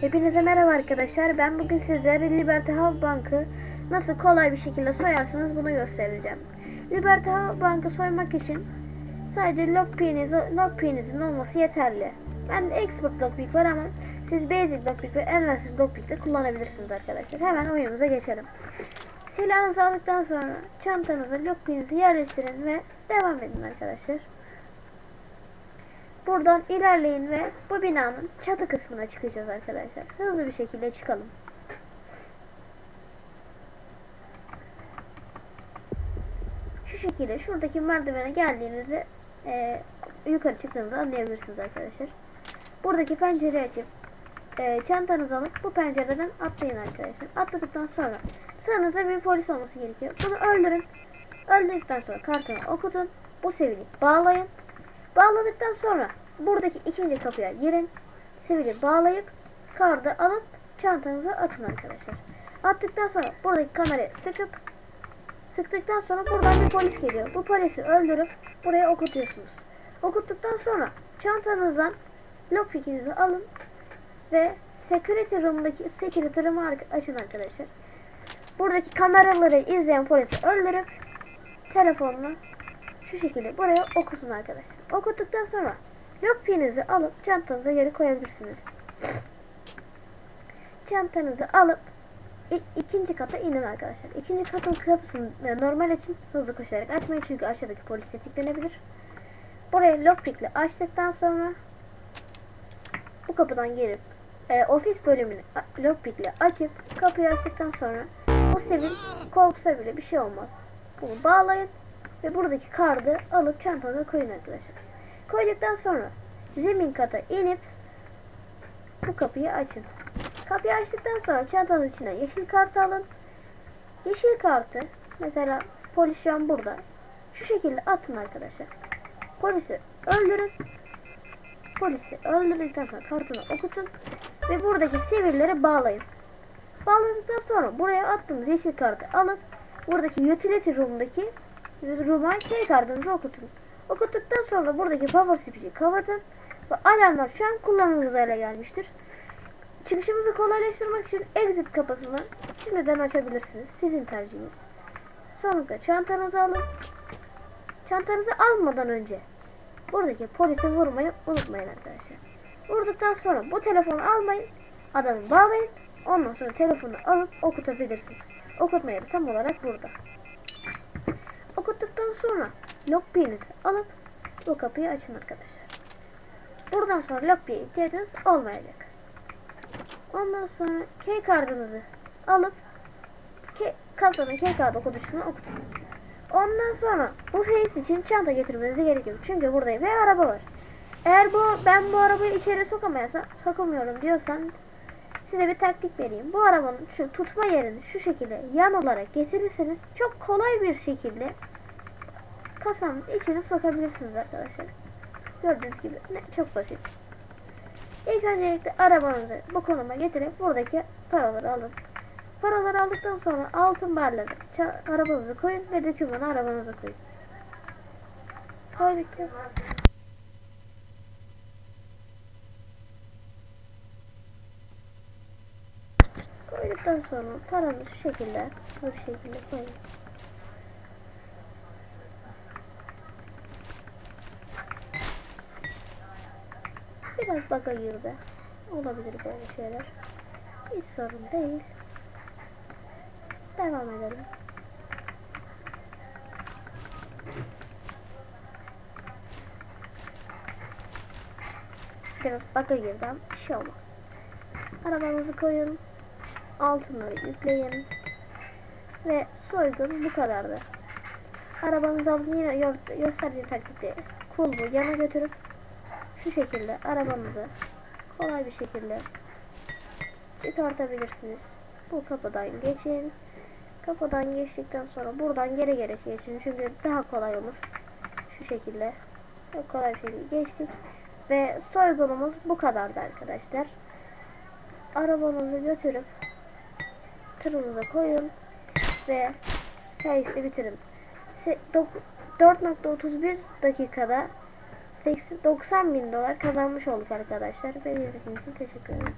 Hepinize merhaba arkadaşlar. Ben bugün sizlere Liberty Halk Bank'ı nasıl kolay bir şekilde soyarsınız bunu göstereceğim. Liberty Halk Bank'ı soymak için sadece lockpick'iniz, lockpick'inizin olması yeterli. Ben expert lockpick var ama siz basic lockpick ve advanced lockpick de kullanabilirsiniz arkadaşlar. Hemen oyunumuza geçelim. Silahınızı aldıktan sonra çantanıza lockpick'inizi yerleştirin ve devam edin arkadaşlar. Buradan ilerleyin ve bu binanın çatı kısmına çıkacağız arkadaşlar. Hızlı bir şekilde çıkalım. Şu şekilde şuradaki merdivene geldiğinizde e, yukarı çıktığınızı anlayabilirsiniz arkadaşlar. Buradaki pencereyi açıp e, çantanızı alıp bu pencereden atlayın arkadaşlar. Atladıktan sonra sağınızda bir polis olması gerekiyor. Bunu öldürün. Öldürdükten sonra kartını okutun. Bu sevili bağlayın. Bağladıktan sonra buradaki ikinci kapıya girin. Sivili bağlayıp kartı alıp çantanıza atın arkadaşlar. Attıktan sonra buradaki kamerayı sıkıp sıktıktan sonra buradan bir polis geliyor. Bu polisi öldürüp buraya okutuyorsunuz. Okuttuktan sonra çantanızdan lockpick'inizi alın ve security room'daki security room'u açın arkadaşlar. Buradaki kameraları izleyen polisi öldürüp telefonla şu şekilde buraya okutun arkadaşlar. Okuttuktan sonra lockpick'inizi alıp çantanıza geri koyabilirsiniz. Çantanızı alıp ikinci kata inin arkadaşlar. İkinci katın kapısını normal için hızlı koşarak açmayın çünkü aşağıdaki polis tetiklenebilir. Burayı lockpick'le açtıktan sonra bu kapıdan girip e, ofis bölümünü lockpick'le açıp kapıyı açtıktan sonra o sivil korksa bile bir şey olmaz. Bunu bağlayın ve buradaki kartı alıp çantanıza koyun arkadaşlar. Koyduktan sonra zemin kata inip bu kapıyı açın. Kapıyı açtıktan sonra çantanın içine yeşil kartı alın. Yeşil kartı mesela polis şu an burada. Şu şekilde atın arkadaşlar. Polisi öldürün. Polisi öldürdükten sonra kartını okutun ve buradaki sivilleri bağlayın. Bağladıktan sonra buraya attığınız yeşil kartı alıp buradaki utility room'daki room'a key kartınızı okutun. Okuttuktan sonra buradaki power switch'i kapatın ve alarmlar şu an kullanımınıza hale gelmiştir. Çıkışımızı kolaylaştırmak için exit kapısını şimdiden açabilirsiniz. Sizin tercihiniz. Sonunda çantanızı alın. Çantanızı almadan önce buradaki polise vurmayı unutmayın arkadaşlar. Vurduktan sonra bu telefonu almayın. Adamı bağlayın. Ondan sonra telefonu alıp okutabilirsiniz. Okutma yeri tam olarak burada. Okuttuktan sonra lockpick'inizi alıp bu kapıyı açın arkadaşlar. Buradan sonra lockpick'e ihtiyacınız olmayacak. Ondan sonra key kartınızı alıp key, kasanın key kartı okuyucusuna okutun. Ondan sonra bu face için çanta getirmenize gerekiyor. Çünkü burada bir araba var. Eğer bu ben bu arabayı içeri sokamayasam sokamıyorum diyorsanız size bir taktik vereyim. Bu arabanın şu tutma yerini şu şekilde yan olarak getirirseniz çok kolay bir şekilde kasanın içine sokabilirsiniz arkadaşlar. Gördüğünüz gibi ne çok basit. İlk öncelikle arabanızı bu konuma getirip buradaki paraları alın. Paraları aldıktan sonra altın barları arabanıza koyun ve dökümünü arabanıza koyun. Koydukça koyduktan sonra paranı şu şekilde bu şekilde koyun. Biraz baka girdi. Olabilir böyle şeyler. Hiç sorun değil. Devam edelim. Biraz baka girdi ama bir şey olmaz. Arabanızı koyun. Altınları yükleyin. Ve soygun bu kadardı. Arabanızı alın yine gö- gösterdiğim taktikte kulbu yana götürüp şu şekilde arabanızı kolay bir şekilde çıkartabilirsiniz. Bu kapıdan geçin. Kapıdan geçtikten sonra buradan geri geri geçin. Çünkü daha kolay olur. Şu şekilde. Çok kolay bir şekilde geçtik. Ve soygunumuz bu kadardı arkadaşlar. Arabanızı götürüp tırınıza koyun ve case'i bitirin. Se- dok- 4.31 dakikada 80 90 bin dolar kazanmış olduk arkadaşlar. Beni izlediğiniz için teşekkür ederim.